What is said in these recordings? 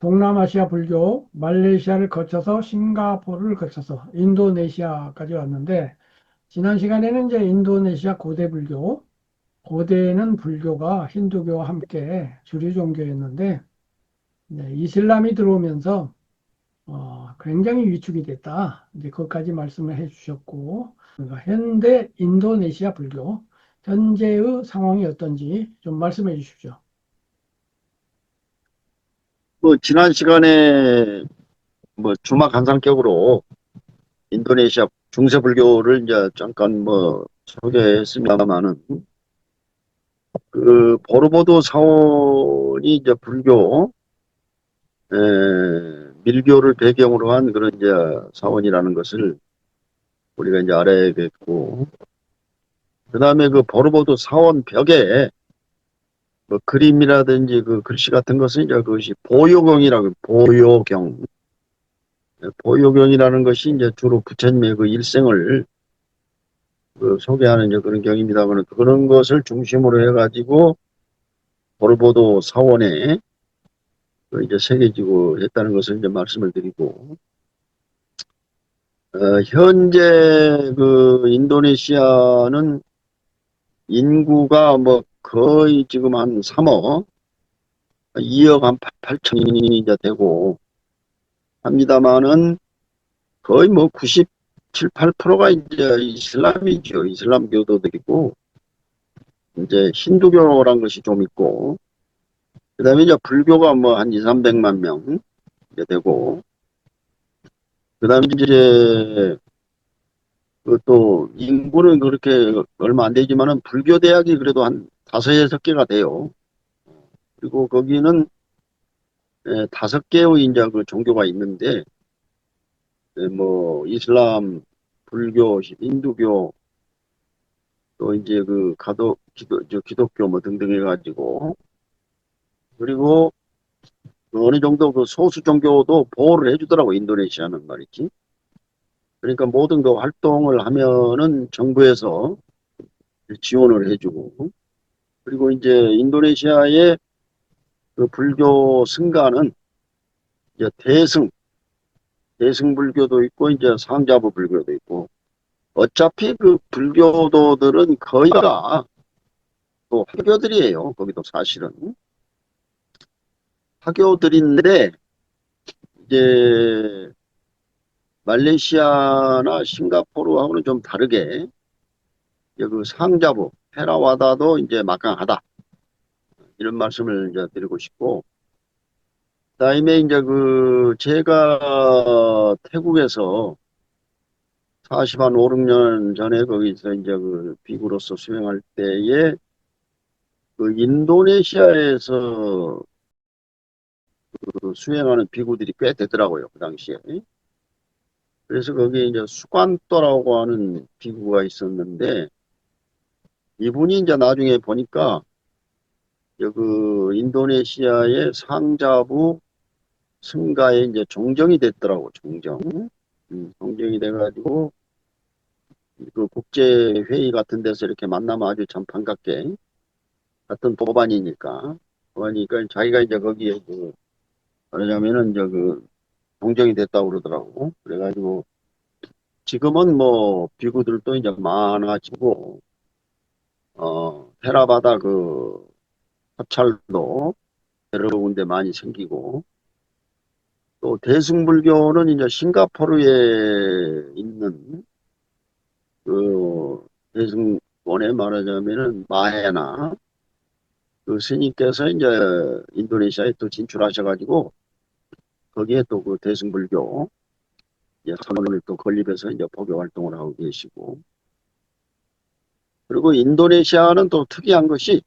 동남아시아 불교, 말레이시아를 거쳐서 싱가포르를 거쳐서 인도네시아까지 왔는데, 지난 시간에는 이제 인도네시아 고대 불교, 고대에는 불교가 힌두교와 함께 주류 종교였는데, 네, 이슬람이 들어오면서 어, 굉장히 위축이 됐다. 이제 그것까지 말씀을 해주셨고, 그러니까 현대 인도네시아 불교, 현재의 상황이 어떤지 좀 말씀해 주십시오. 뭐 지난 시간에 뭐 주막 한상격으로 인도네시아 중세 불교를 이제 잠깐 뭐 소개했습니다만은 그 보르보도 사원이 이제 불교 에, 밀교를 배경으로 한 그런 이제 사원이라는 것을 우리가 이제 알아야 겠고 그 다음에 그 보르보도 사원 벽에 뭐 그림이라든지 그 글씨 같은 것은 이제 그것이 보요경이라고 보요경. 보요경이라는 것이 이제 주로 부처님의 그 일생을 그 소개하는 이제 그런 경입니다만 그런 것을 중심으로 해가지고 보르보도 사원에 그 이제 새겨지고 했다는 것을 이제 말씀을 드리고 어, 현재 그 인도네시아는 인구가 뭐 거의 지금 한 3억, 2억 한 8천이 이제 되고 합니다만은 거의 뭐 97, 8%가 이제 이슬람이죠. 이슬람 교도들이고 이제 힌두교란 것이 좀 있고 그 다음에 이제 불교가 뭐 한 2, 300만 명 이제 되고 그 다음에 이제 그 또 인구는 그렇게 얼마 안 되지만은 불교 대학이 그래도 한 다섯 여섯 개가 돼요. 그리고 거기는 에, 다섯 개의 이제 그 종교가 있는데 에, 뭐 이슬람, 불교, 인두교 또 이제 그 가도 기도 저 기독교 뭐 등등 해가지고 그리고 그 어느 정도 그 소수 종교도 보호를 해주더라고 인도네시아는 말이지. 그러니까 모든 그 활동을 하면은 정부에서 지원을 해주고 그리고 이제 인도네시아의 그 불교 승가는 이제 대승 대승 불교도 있고 이제 상자부 불교도 있고 어차피 그 불교도들은 거의가 또 화교들이에요. 거기도 사실은 화교들인데 이제 말레이시아나 싱가포르하고는 좀 다르게 그 상자부 페라와다도 이제 막강하다. 이런 말씀을 이제 드리고 싶고 그다음에 이제 그 제가 태국에서 40 한 5, 6년 전에 거기서 이제 그 비구로서 수행할 때에 그 인도네시아에서 그 수행하는 비구들이 꽤 되더라고요 그 당시에 그래서 거기 이제 수관또라고 하는 비구가 있었는데 이분이 이제 나중에 보니까 그 인도네시아의 상자부 승가에 이제 종정이 됐더라고 종정. 음, 종정이 돼가지고 그 국제 회의 같은 데서 이렇게 만나면 아주 참 반갑게 같은 도반이니까. 도반이니까 자기가 이제 거기에 그 뭐냐면은 이제 그 종정이 됐다고 그러더라고. 그래가지고 지금은 뭐 비구들도 이제 많아지고 어 테라바다 그 사찰도 여러 군데 많이 생기고 또 대승불교는 이제 싱가포르에 있는 그 대승원에 말하자면은 마해나 그 스님께서 이제 인도네시아에 또 진출하셔가지고 거기에 또 그 대승불교 선언을 또 건립해서 이제 포교 활동을 하고 계시고. 그리고 인도네시아는 또 특이한 것이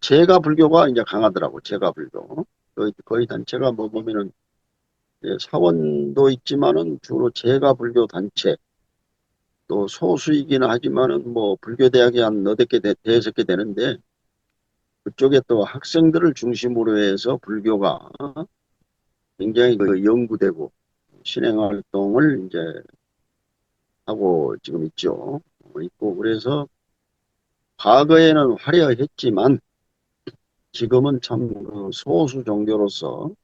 제가 불교가 이제 강하더라고 제가 불교. 거의, 거의 단체가 뭐 보면은 사원도 있지만은 주로 제가 불교 단체 또 소수이기는 하지만은 뭐 불교 대학이 한 너댓 개 대여섯 개 되는데 그쪽에 또 학생들을 중심으로 해서 불교가 굉장히 그 연구되고 실행 활동을 이제 하고 지금 있죠. 있고 그래서 과거에는 화려했지만 지금은 참 그 소수 종교로서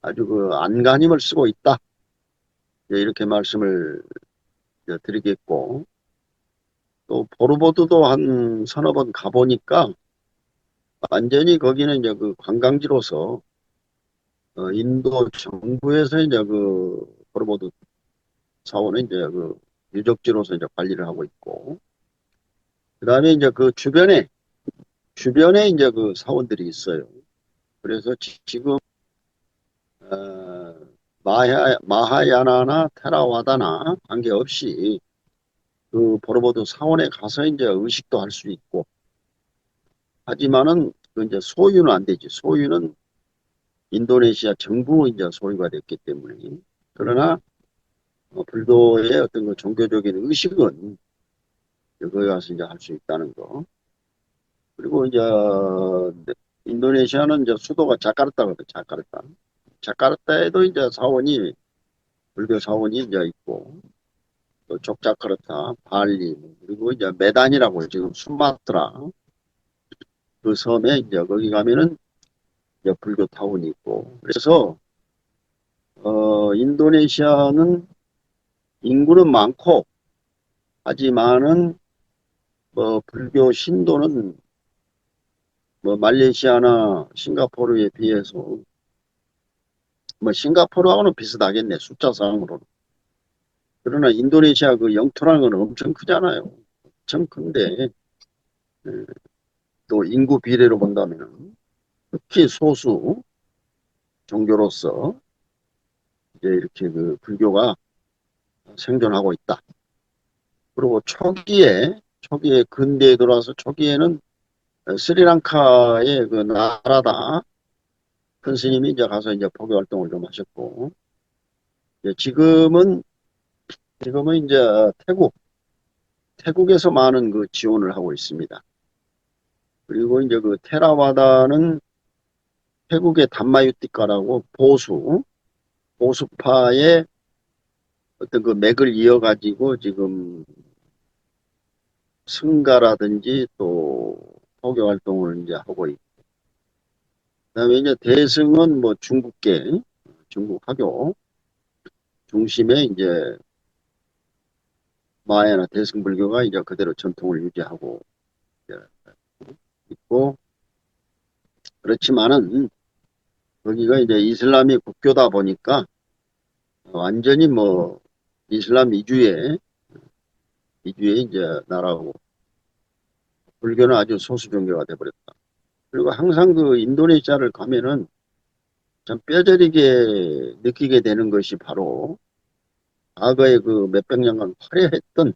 아주 그 안간힘을 쓰고 있다. 예, 이렇게 말씀을 드리겠고, 또 보르보드도 한 서너 번 가보니까 완전히 거기는 이제 그 관광지로서 어, 인도 정부에서 이제 그 보르보드 사원은 이제 그 유적지로서 이제 관리를 하고 있고, 그 다음에 이제 그 주변에, 주변에 이제 그 사원들이 있어요. 그래서 지- 지금, 어, 마하, 마하야나나 테라와다나 관계없이 그 보르보드 사원에 가서 이제 의식도 할 수 있고, 하지만은 그 이제 소유는 안 되지. 소유는 인도네시아 정부 이제 소유가 됐기 때문에. 그러나 어, 불교의 어떤 그 종교적인 의식은 거기 가서 이제 할 수 있다는 거. 그리고 이제 어, 인도네시아는 이제 수도가 자카르타거든, 자카르타. 자카르타에도 이제 사원이 불교 사원이 이제 있고 또 족자카르타, 발리 그리고 이제 메단이라고 지금 수마트라 그 섬에 이제 거기 가면은 불교 타운이 있고. 그래서 어 인도네시아는 인구는 많고 하지만은 뭐 불교 신도는 뭐 말레이시아나 싱가포르에 비해서 뭐 싱가포르하고는 비슷하겠네 숫자상으로는. 그러나 인도네시아 그 영토라는 건 엄청 크잖아요. 엄청 큰데 예, 또 인구 비례로 본다면 특히 소수 종교로서 이제 이렇게 그 불교가 생존하고 있다. 그리고 초기에 초기에 근대에 들어와서 초기에는 스리랑카의 그 나라다 큰 스님이 이제 가서 이제 포교 활동을 좀 하셨고 지금은 지금은 이제 태국 태국에서 많은 그 지원을 하고 있습니다. 그리고 이제 그 테라와다는 태국의 담마유티카라고 보수 보수파의 어떤 그 맥을 이어가지고 지금 승가라든지 또 포교 활동을 이제 하고 있고. 그다음에 이제 대승은 뭐 중국계 중국 화교 중심의 이제 마야나 대승 불교가 이제 그대로 전통을 유지하고 있고. 그렇지만은 거기가 이제 이슬람이 국교다 보니까 완전히 뭐 이슬람 이주의 이주의 이제 나라고 불교는 아주 소수 종교가 돼버렸다. 그리고 항상 그 인도네시아를 가면은 참 뼈저리게 느끼게 되는 것이 바로 과거에 그 몇백 년간 화려했던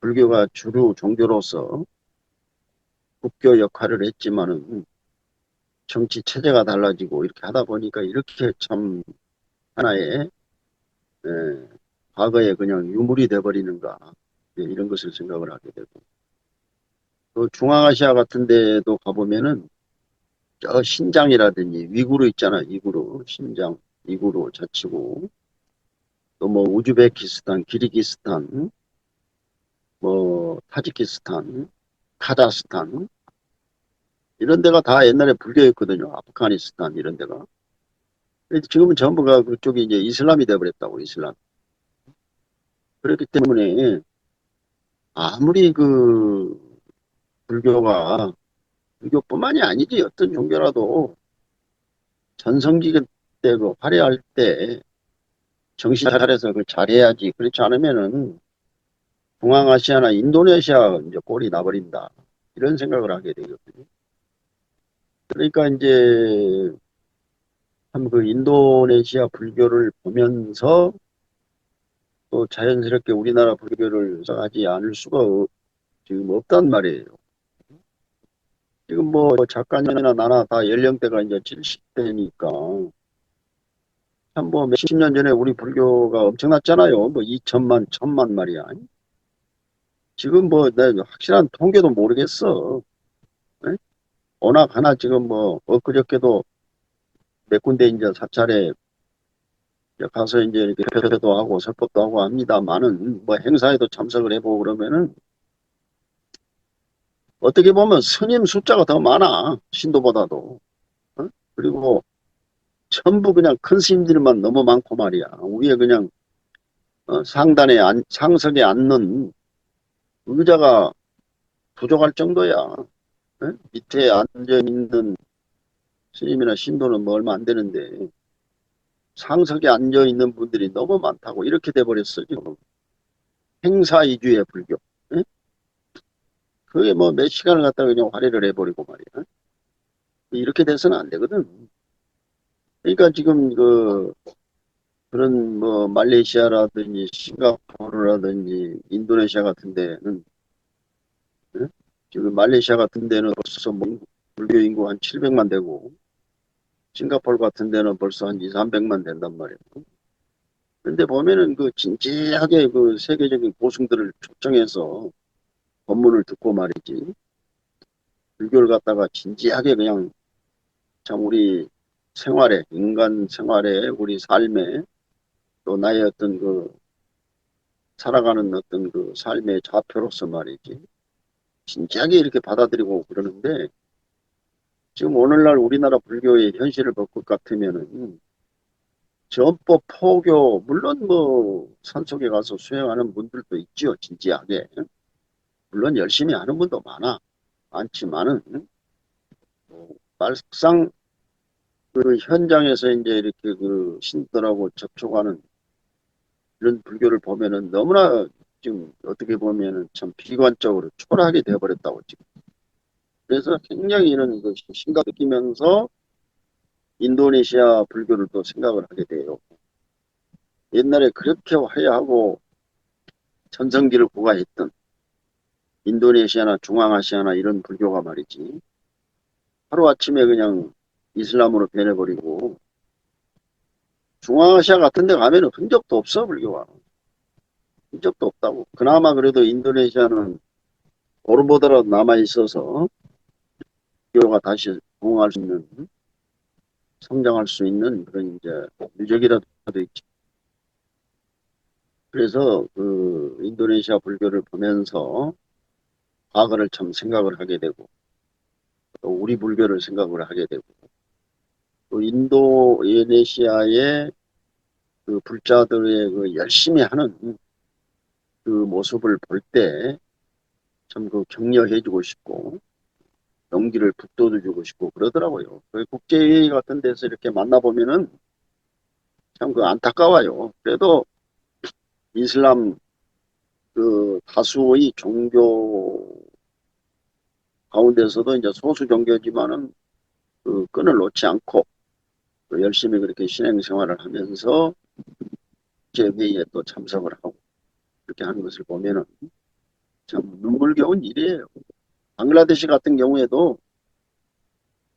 불교가 주류 종교로서 국교 역할을 했지만은 정치 체제가 달라지고 이렇게 하다 보니까 이렇게 참 하나의 에, 과거에 그냥 유물이 돼버리는가 예, 이런 것을 생각을 하게 되고. 또 중앙아시아 같은 데도 가보면은 저 신장이라든지 위구르 있잖아 위구르. 신장 위구르 자치구 또뭐 우즈베키스탄 기르기스탄 뭐 타지키스탄 카자흐스탄 이런 데가 다 옛날에 불교였거든요. 아프가니스탄 이런 데가. 지금은 전부가 그쪽이 이제 이슬람이 돼버렸다고 이슬람. 그렇기 때문에 아무리 그 불교가 불교뿐만이 아니지 어떤 종교라도 전성기 때 그 화려할 때 정신 차려서 그 잘해야지. 그렇지 않으면은 중앙아시아나 인도네시아 이제 꼴이 나버린다. 이런 생각을 하게 되거든요. 그러니까 이제 참 그 인도네시아 불교를 보면서 또 자연스럽게 우리나라 불교를 하지 않을 수가 없- 지금 없단 말이에요. 지금 뭐 작가님이나 나나 다 연령대가 이제 70대니까 참 뭐 몇십 년 전에 우리 불교가 엄청났잖아요. 뭐 2천만, 천만 말이야. 지금 뭐 내가 확실한 통계도 모르겠어. 예? 워낙 하나 지금 뭐 엊그저께도 몇 군데 이제 사찰에 가서 이제 이렇게 표도 하고 설법도 하고 합니다만은 뭐 행사에도 참석을 해보고 그러면은 어떻게 보면 스님 숫자가 더 많아 신도보다도 어? 그리고 전부 그냥 큰 스님들만 너무 많고 말이야. 위에 그냥 어, 상단에 앉- 상석에 앉는 의자가 부족할 정도야. 예? 밑에 앉아 있는 스님이나 신도는 뭐 얼마 안 되는데 상석에 앉아 있는 분들이 너무 많다고 이렇게 돼버렸어 지금. 행사 위주의 불교. 예? 그게 뭐 몇 시간을 갖다가 그냥 활애를 해버리고 말이야. 이렇게 돼서는 안 되거든. 그러니까 지금 그 그런 뭐 말레이시아라든지 싱가포르라든지 인도네시아 같은 데는 예? 지금 말레이시아 같은 데는 벌써 뭐 불교 인구 한 700만 되고 싱가포르 같은 데는 벌써 한 2, 300만 된단 말이에요. 근데 보면은 그 진지하게 그 세계적인 고승들을 초청해서 법문을 듣고 말이지. 불교를 갖다가 진지하게 그냥 참 우리 생활에, 인간 생활에, 우리 삶에 또 나의 어떤 그 살아가는 어떤 그 삶의 좌표로서 말이지. 진지하게 이렇게 받아들이고 그러는데 지금 오늘날 우리나라 불교의 현실을 볼 것 같으면은 전법 포교 물론 뭐 산속에 가서 수행하는 분들도 있지요 진지하게. 물론 열심히 하는 분도 많아 많지만은 뭐 막상 그 현장에서 이제 이렇게 그 신들하고 접촉하는 이런 불교를 보면은 너무나 지금 어떻게 보면은 참 비관적으로 초라하게 되어버렸다고 지금 그래서 굉장히 이런 것이 심각 느끼면서 인도네시아 불교를 또 생각을 하게 돼요. 옛날에 그렇게 화려하고 전성기를 구가했던 인도네시아나 중앙아시아나 이런 불교가 말이지. 하루아침에 그냥 이슬람으로 변해버리고 중앙아시아 같은 데 가면 은 흔적도 없어 불교가. 흔적도 없다고. 그나마 그래도 인도네시아는 오르보다라도 남아있어서 불교가 다시 공할 수 있는 성장할 수 있는 그런 이제 유적이라도 있지. 그래서 그 인도네시아 불교를 보면서 과거를 참 생각을 하게 되고 또 우리 불교를 생각을 하게 되고 또 인도네시아의 그 불자들의 그 열심히 하는 그 모습을 볼 때 참 그 격려해주고 싶고 용기를 북돋워주고 싶고 그러더라고요. 그 국제회의 같은 데서 이렇게 만나보면은 참 그 안타까워요. 그래도 이슬람 그 다수의 종교 가운데서도 이제 소수 종교지만은 그 끈을 놓지 않고 또 열심히 그렇게 신행 생활을 하면서 국제회의에 또 참석을 하고 그렇게 하는 것을 보면은 참 눈물겨운 일이에요. 방글라데시 같은 경우에도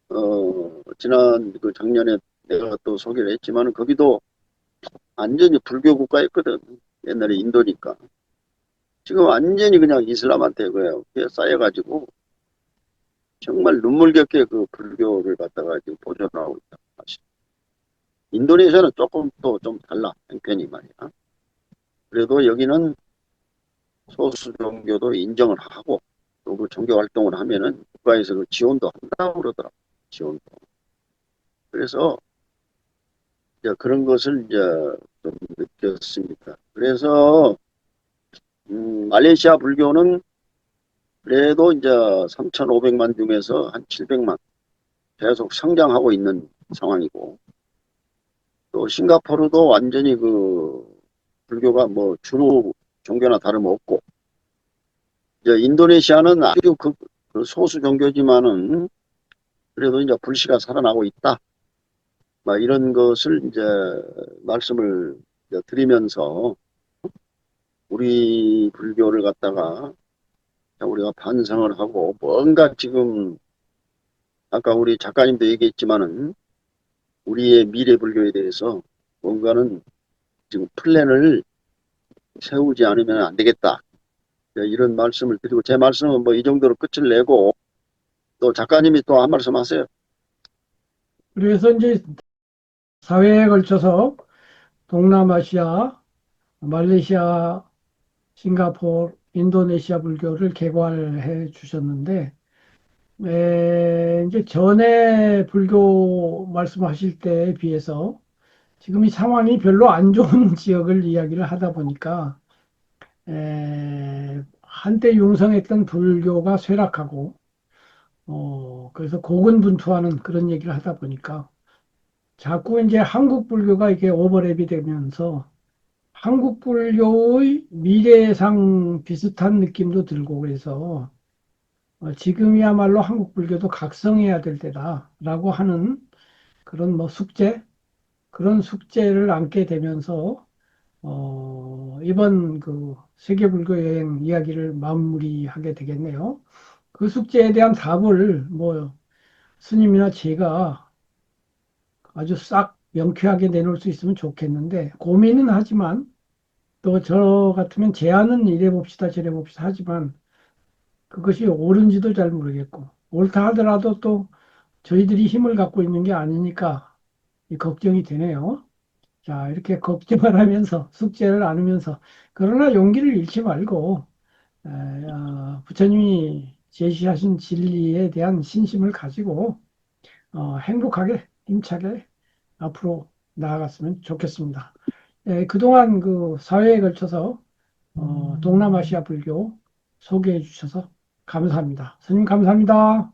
어 지난 그 작년에 내가 또 소개를 했지만은 거기도 완전히 불교 국가였거든. 옛날에 인도니까. 지금 완전히 그냥 이슬람한테 그냥 쌓여가지고 정말 눈물겹게 그 불교를 갖다가 지금 보존하고 있다. 인도네시아는 조금 또 좀 달라 형편이 말이야. 그래도 여기는 소수 종교도 인정을 하고 또 그 종교 활동을 하면은 국가에서 그 지원도 한다고 그러더라고. 지원도. 그래서 이제 그런 것을 이제 좀 느꼈습니다. 그래서 음, 말레이시아 불교는 그래도 이제 3,500만 중에서 한 700만 계속 성장하고 있는 상황이고 또 싱가포르도 완전히 그 불교가 뭐 주로 종교나 다름없고 이제 인도네시아는 아주 그, 그 소수 종교지만은 그래도 이제 불씨가 살아나고 있다. 막 이런 것을 이제 말씀을 이제 드리면서 우리 불교를 갖다가 우리가 반성을 하고 뭔가 지금 아까 우리 작가님도 얘기했지만은 우리의 미래 불교에 대해서 뭔가는 지금 플랜을 세우지 않으면 안 되겠다. 네, 이런 말씀을 드리고 제 말씀은 뭐 이 정도로 끝을 내고 또 작가님이 또 한 말씀 하세요. 그래서 이제 사회에 걸쳐서 동남아시아, 말레이시아, 싱가포르, 인도네시아 불교를 개괄해 주셨는데 에, 이제 전에 불교 말씀하실 때에 비해서 지금 이 상황이 별로 안 좋은 지역을 이야기를 하다 보니까 에, 한때 융성했던 불교가 쇠락하고 어, 그래서 고군분투하는 그런 얘기를 하다 보니까 자꾸 이제 한국 불교가 이게 오버랩이 되면서 한국 불교의 미래상 비슷한 느낌도 들고 그래서 어, 지금이야말로 한국 불교도 각성해야 될 때다라고 하는 그런 뭐 숙제 그런 숙제를 안게 되면서 어, 이번 그 세계 불교 여행 이야기를 마무리하게 되겠네요. 그 숙제에 대한 답을 뭐 스님이나 제가 아주 싹 명쾌하게 내놓을 수 있으면 좋겠는데 고민은 하지만 또 저 같으면 제안은 이래 봅시다 저래 봅시다 하지만 그것이 옳은지도 잘 모르겠고 옳다 하더라도 또 저희들이 힘을 갖고 있는 게 아니니까 이 걱정이 되네요. 자, 이렇게 걱정을 하면서 숙제를 안으면서 그러나 용기를 잃지 말고 에, 어, 부처님이 제시하신 진리에 대한 신심을 가지고 어, 행복하게 힘차게 앞으로 나아갔으면 좋겠습니다. 에, 그동안 그 사회에 걸쳐서 어, 동남아시아 불교 소개해 주셔서 감사합니다. 스님 감사합니다.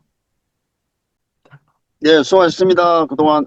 예, 수고하셨습니다. 그동안